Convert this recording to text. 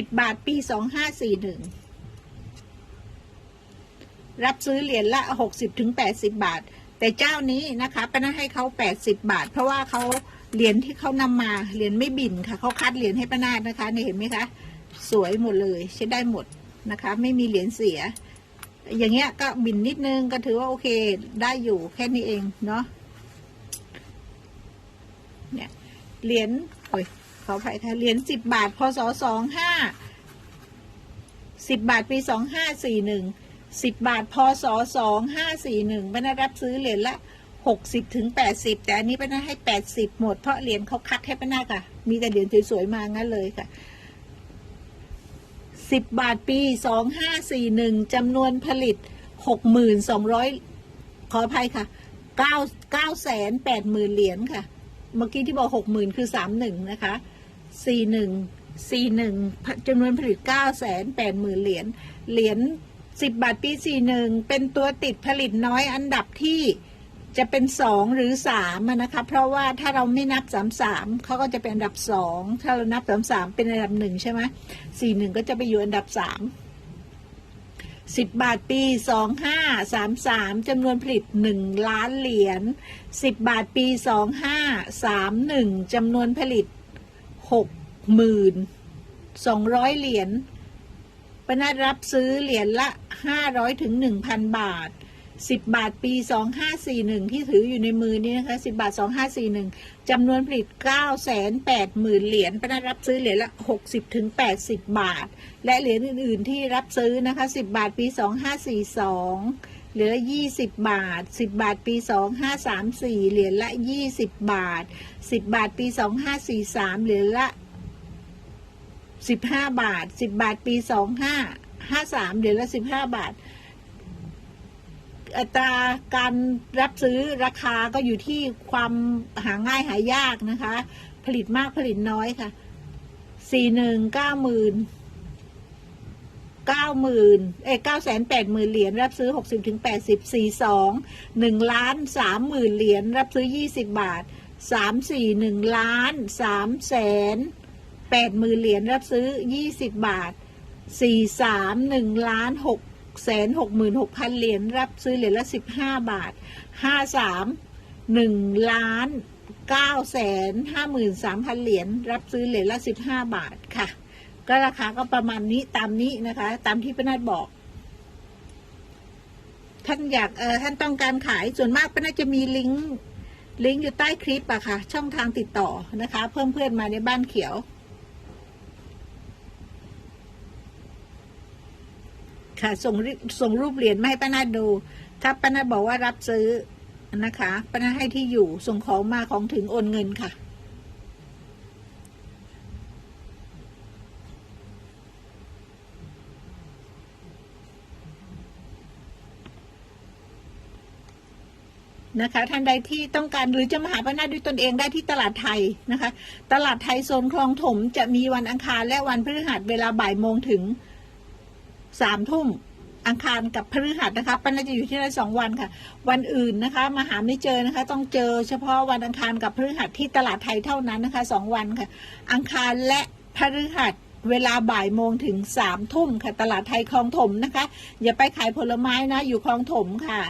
สิบบาทปีสองห้าสี่หนึ่งรับซื้อเหรียญละหกสิบถึงแปดสิบาท แต่เจ้านี้นะคะป้านาให้เขาแปดสิบาท เพราะว่าเขาเหรียญที่เขานำมาเหรียญไม่บินค่ะเขาคัดเหรียญให้ป้านานะคะนี่เห็นไหมคะ สวยหมดเลยใช้ได้หมดนะคะ ไม่มีเหรียญเสีย อย่างเงี้ยก็บินนิดนึงก็ถือว่าโอเคได้อยู่แค่นี้เองเนาะเนี่ยเหรียญโอ้ย ออภัยค่ะเหรียญสิบบาทพศสองห้าสิบบาทปีสองห้าสี่หนึ่งสิบบาทพศสองห้าสี่หนึ่งป้านารับซื้อเหรียญละหกสิบถึงแปดสิบแต่อันนี้ป้านาให้แปดสิบหมดเพราะเหรียญเขาคัดให้ป้านาค่ะ มีแต่เหรียญสวยๆมางั้นเลยค่ะสิบบาทปีสองห้าสี่หนึ่งจำนวนผลิตหกหมื่นสองร้อยขออภัยค่ะเก้าเก้าแสนแปดหมื่นเหรียญค่ะ เมื่อกี้ที่บอกหกหมื่นคือสามหนึ่งนะคะ สี่หนึ่งสี่หนึ่งจำนวนผลิตเก้าแสนแปดหมื่นเหรียญ เหรียญสิบบาทปีสี่หนึ่งเป็นตัวติดผลิตน้อยอันดับที่จะเป็นสองหรือสามอะนะคะ เพราะว่าถ้าเราไม่นับสามสามเขาก็จะเป็นอันดับสองถ้าเรานับสามสามเป็นอันดับหนึ่งใช่ไหมสี่หนึ่งก็จะไปอยู่อันดับสามสิบบาทปีสองห้าสามสามจำนวนผลิตหนึ่งล้านเหรียญสิบบาทปีสองห้าสามหนึ่งจำนวนผลิต หกหมื่นสองร้อยเหรียญปนัดรับซื้อเหรียญละห้าร้อยถึงหนึ่งพันบาทสิบบาทปีสองห้าสี่หนึ่งที่ถืออยู่ในมือนี้นะคะสิบาทสองห้าสี่หนึ่งจำนวนผลิต9 8 0 0 0 0เหรียญปนัดรับซื้อเหรียญละ60ถึง80บาท และเหรียญอื่น ๆ ที่รับซื้อนะคะ10บาทปี2542เหรี ยญละ20 บาท 10 บาทปี 2534 เหรียญละ 20 บาท 10 บาทปี 2543 เหรียญละ 15 บาท 10 บาทปี 2553 เหรียญละ 15 บาท อัตราการรับซื้อราคาก็อยู่ที่ความหาง่ายหายากนะคะ ผลิตมากผลิตน้อยค่ะสี่หนึ่งเก้าหมื่น เก้าหมื่นเอ้เก้าแสนแปดหมื่นเหรียญรับซื้อหกสิบถึงแปดสิบสี่สองหนึ่งล้านสามหมื่นเหรียญรับซื้อยี่สิบบาทสามสี่หนึ่งล้านสามแสนแปดหมื่นเหรียญรับซื้อยี่สิบบาทสี่สามหนึ่งล้านหกแสนหกหมื่นหกพันเหรียญรับซื้อเหรียญละสิบห้าบาทห้าสามหนึ่งล้านเก้าแสนห้าหมื่นสามพันเหรียญรับซื้อเหรียญละสิบห้าบาทค่ะ ก็ราคาก็ประมาณนี้ตามนี้นะคะ ตามที่ป้านาดบอก ท่านอยากเออท่านต้องการขายส่วนมากป้านาดจะมีลิงก์ลิงก์อยู่ใต้คลิปอะค่ะ ช่องทางติดต่อนะคะ เพิ่มเพื่อนมาในบ้านเขียว ค่ะส่งส่งรูปเหรียญมาให้ป้านาดดู ถ้าป้านาดบอกว่ารับซื้อนะคะป้านาดให้ที่อยู่ส่งของมาของถึงโอนเงินค่ะ นะคะท่านใดที่ต้องการหรือจะมาหาป้านาด้วยตนเองได้ที่ตลาดไทยนะคะ ตลาดไทยโซนคลองถมจะมีวันอังคารและวันพฤหัสเวลาบ่ายโมงถึงสามทุ่มอังคารกับพฤหัสนะคะป้านาจะอยู่ที่นั่นสองวันค่ะ วันอื่นนะคะมาหาไม่เจอนะคะ ต้องเจอเฉพาะวันอังคารกับพฤหัสที่ตลาดไทยเท่านั้นนะคะสองวันค่ะ อังคารและพฤหัสเวลาบ่ายโมงถึงสามทุ่มค่ะ ตลาดไทยคลองถมนะคะ อย่าไปขายผลไม้นะ อยู่คลองถมค่ะ